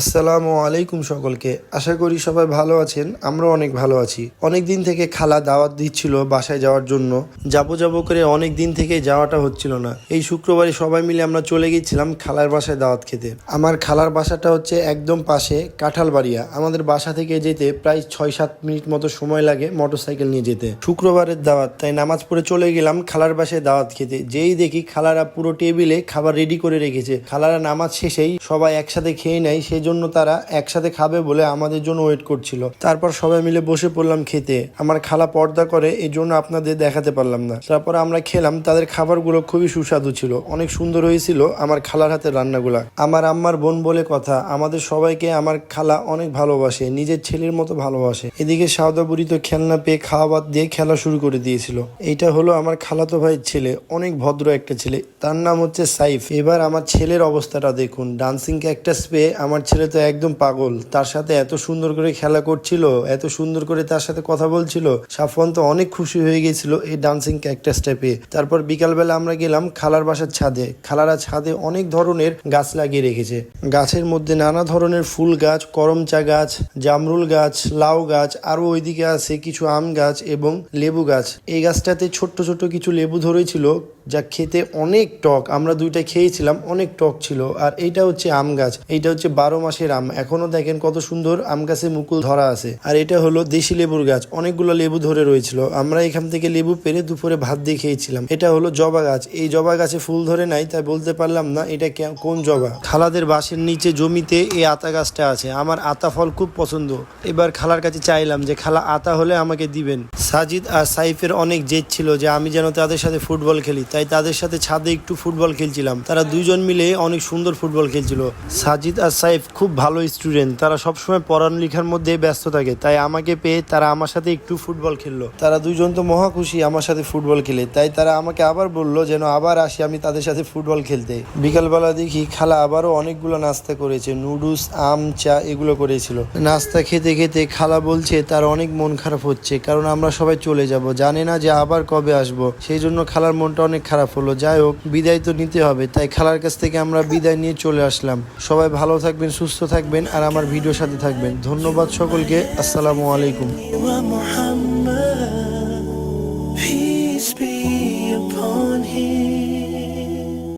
আসসালামু আলাইকুম সকলকে। আশা করি সবাই ভালো আছেন আমরা অনেক ভালো আছি। অনেক দিন থেকে খালা দাওয়াত দিচ্ছিল বাসায় যাওয়ার জন্য। যাব যাব করে অনেক দিন থেকে যাওয়াটা হচ্ছিল না। এই শুক্রবারে সবাই মিলে আমরা চলে গেছিলাম খালার বাসায় দাওয়াত খেতে। আমার খালার বাসাটা হচ্ছে একদম পাশে কাঁঠালবাড়িয়া। আমাদের বাসা থেকে যেতে প্রায় ছয় সাত মিনিট মতো সময় লাগে মোটরসাইকেল নিয়ে যেতে। শুক্রবারের দাওয়াত, তাই নামাজ পড়ে চলে গেলাম খালার বাসায় দাওয়াত খেতে। যেই দেখি খালারা পুরো টেবিলে খাবার রেডি করে রেখেছে। খালারা নামাজ শেষেই সবাই একসাথে খেয়ে নেয়, সেই জন্য তারা একসাথে খাবে বলে আমাদের জন্য ওয়েট করছিল। তারপর সবাই মিলে বসে পড়লাম খেতে। আমার খালা পর্দা করে এই জন্য আপনাদের দেখাতে পারলাম না। তারপর আমরা খেলাম। তাদের খাবারগুলো খুবই সুস্বাদু ছিল। অনেক সুন্দর হয়েছিল আমার খালার হাতের রান্নাগুলা। আমার আম্মার বোন বলে কথা, আমাদের সবাইকে আমার খালা অনেক ভালোবাসে, নিজের ছেলের মতো ভালোবাসে। এদিকে সাউদাবুড়ি তো খেলনা পেয়ে খাওয়া বাদ দিয়ে খেলা শুরু করে দিয়েছিল। এইটা হলো আমার খালাতো ভাইয়ের ছেলে, অনেক ভদ্র একটা ছেলে। তার নাম হচ্ছে সাইফ। এবার আমার ছেলের অবস্থাটা দেখুন। ডান্সিং ক্যাকটাস পেয়ে আমার ছেলে তো একদম পাগল। তার সাথে এত সুন্দর করে খেলা করছিল, এত সুন্দর করে তার সাথে কথা বলছিল, সাফওয়ান তো অনেক খুশি হয়ে গেছিল এই ডান্সিং ক্যাকটাসটা পেয়ে তারপর বিকালবেলা আমরা গেলাম খালার বাসার ছাদে। খালারা ছাদে অনেক ধরনের গাছ লাগিয়ে রেখেছে। গাছের মধ্যে নানা ধরনের ফুল গাছ, করমচা গাছ, জামরুল গাছ, লাউ গাছ আরও ওইদিকে আছে কিছু আম গাছ এবং লেবু গাছ। এই গাছটাতে ছোট্ট ছোট্ট কিছু লেবু ধরেছিল যা খেতে অনেক টক। আমরা দুইটা খেয়েছিলাম, অনেক টক ছিল। আর এইটা হচ্ছে আম গাছ। এইটা হচ্ছে বারো মাসের আম। এখনও দেখেন কত সুন্দর আম গাছে মুকুল ধরা আছে। আর এটা হলো দেশি লেবুর গাছ। অনেকগুলো লেবু ধরে রয়েছিল। আমরা এখান থেকে লেবু পেরে দুপুরে ভাত দিয়ে খেয়েছিলাম। এটা হলো জবা গাছ। এই জবা গাছে ফুল ধরে নাই, তাই বলতে পারলাম না এটা কোন জবা। খালাদের বাসের নিচে জমিতে এই আতা গাছটা আছে। আমার আতা ফল খুব পছন্দ। এবার খালার কাছে চাইলাম যে, খালা, আতা হলে আমাকে দিবেন। সাজিদ আর সাইফের অনেক জেদ ছিল যে, আমি যেন তাদের সাথে ফুটবল খেলি। তাই তাদের সাথে ছাদে একটু ফুটবল খেলছিলাম। তারা দুইজন মিলে অনেক সুন্দর ফুটবল খেলছিল। সাজিদ আর সাইফ খুব ভালো স্টুডেন্ট তারা সবসময় পড়ালেখার মধ্যে ব্যস্ত থাকে। তাই আমাকে পেয়ে তারা আমার সাথে একটু ফুটবল খেললো। তারা দুজন তো মহা খুশি আমার সাথে ফুটবল খেলে। তাই তারা আমাকে আবার বলল যেন আবার আসি আমি তাদের সাথে ফুটবল খেলতে। বিকালবেলা দেখি খালা আবারও অনেকগুলো নাস্তা করেছে। নুডলস, আম, চা এগুলো করেছিল। নাস্তা খেতে খেতে খালা বলছে, তার অনেক মন খারাপ হচ্ছে। কারণ আমরা সবাই চলে যাব। জানে না যে আবার কবে আসব। সেই জন্য খালার মনটা অনেক খারাপ হলো, যাই হোক, বিদায় তো নিতে হবে। তাই খেলার কাছ থেকে আমরা বিদায় নিয়ে চলে আসলাম। সবাই ভালো থাকবেন, সুস্থ থাকবেন, আর আমার ভিডিও সাথে থাকবেন। ধন্যবাদ সকলকে, আসসালামু আলাইকুম। Peace be upon him.